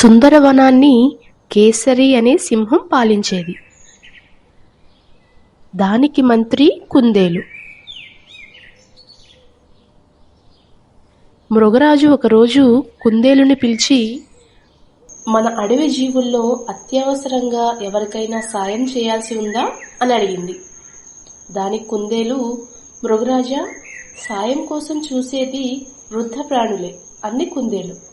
సుందరవనాన్ని కేసరి అనే సింహం పాలించేది. దానికి మంత్రి కుందేలు. మృగరాజు ఒకరోజు కుందేలుని పిలిచి మన అడవి జీవుల్లో అత్యవసరంగా ఎవరికైనా సాయం చేయాల్సి ఉందా? అని అడిగింది. దానికి కుందేలు మృగరాజా సాయం కోసం చూసేది వృద్ధ ప్రాణులే అన్ని కుందేలు.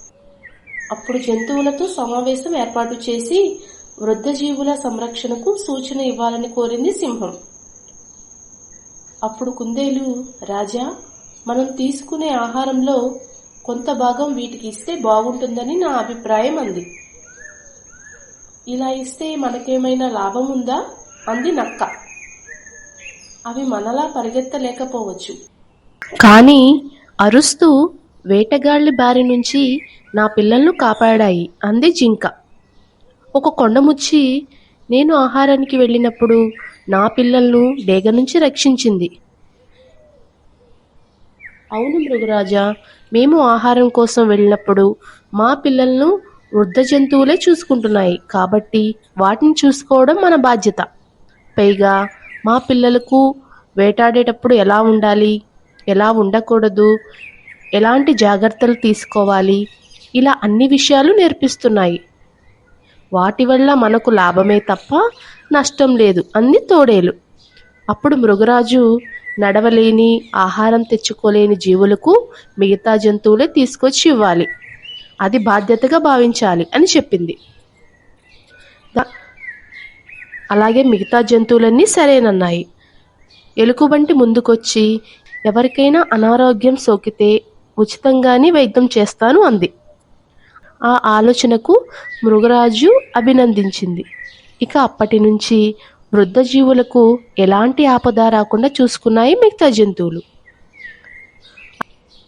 అప్పుడు జంతువులతో సమావేశం ఏర్పాటు చేసి వృద్ధ జీవుల సంరక్షణకు సూచన ఇవ్వాలని కోరింది సింహం. అప్పుడు కుందేలు రాజా మనం తీసుకునే ఆహారంలో కొంత భాగం వీటికి ఇస్తే బాగుంటుందని నా అభిప్రాయం అంది. ఇలా ఇస్తే మనకేమైనా లాభం ఉందా? అంది నక్క. అవి మనలా పరిగెత్తలేకపోవచ్చు. కానీ అరుస్తూ వేటగాళ్ళ బారి నుంచి నా పిల్లలను కాపాడాయి. అంది జింక. ఒక కొండముచ్చి నేను ఆహారానికి వెళ్ళినప్పుడు నా పిల్లలను డేగ నుంచి రక్షించింది. అవును మృగరాజా మేము ఆహారం కోసం వెళ్ళినప్పుడు మా పిల్లలను వృద్ధ జంతువులే చూసుకుంటున్నాయి. కాబట్టి వాటిని చూసుకోవడం మన బాధ్యత. పైగా మా పిల్లలకు వేటాడేటప్పుడు ఎలా ఉండాలి? ఎలా ఉండకూడదు? ఎలాంటి జాగ్రత్తలు తీసుకోవాలి? ఇలా అన్ని విషయాలు నేర్పిస్తున్నాయి. వాటి వల్ల మనకు లాభమే తప్ప నష్టం లేదు అన్ని తోడేలు. అప్పుడు మృగరాజు నడవలేని ఆహారం తెచ్చుకోలేని జీవులకు మిగతా జంతువులే తీసుకొచ్చి ఇవ్వాలి. అది బాధ్యతగా భావించాలి అని చెప్పింది. అలాగే మిగతా జంతువులన్నీ సరేనన్నాయి. ఎలుకబంటి ముందుకొచ్చి ఎవరికైనా అనారోగ్యం సోకితే ఉచితంగానే వైద్యం చేస్తాను అంది. ఆ ఆలోచనకు మృగరాజు అభినందించింది. ఇక అప్పటి నుంచి వృద్ధ జీవులకు ఎలాంటి ఆపద రాకుండా చూసుకున్నాయి మిగతా జంతువులు.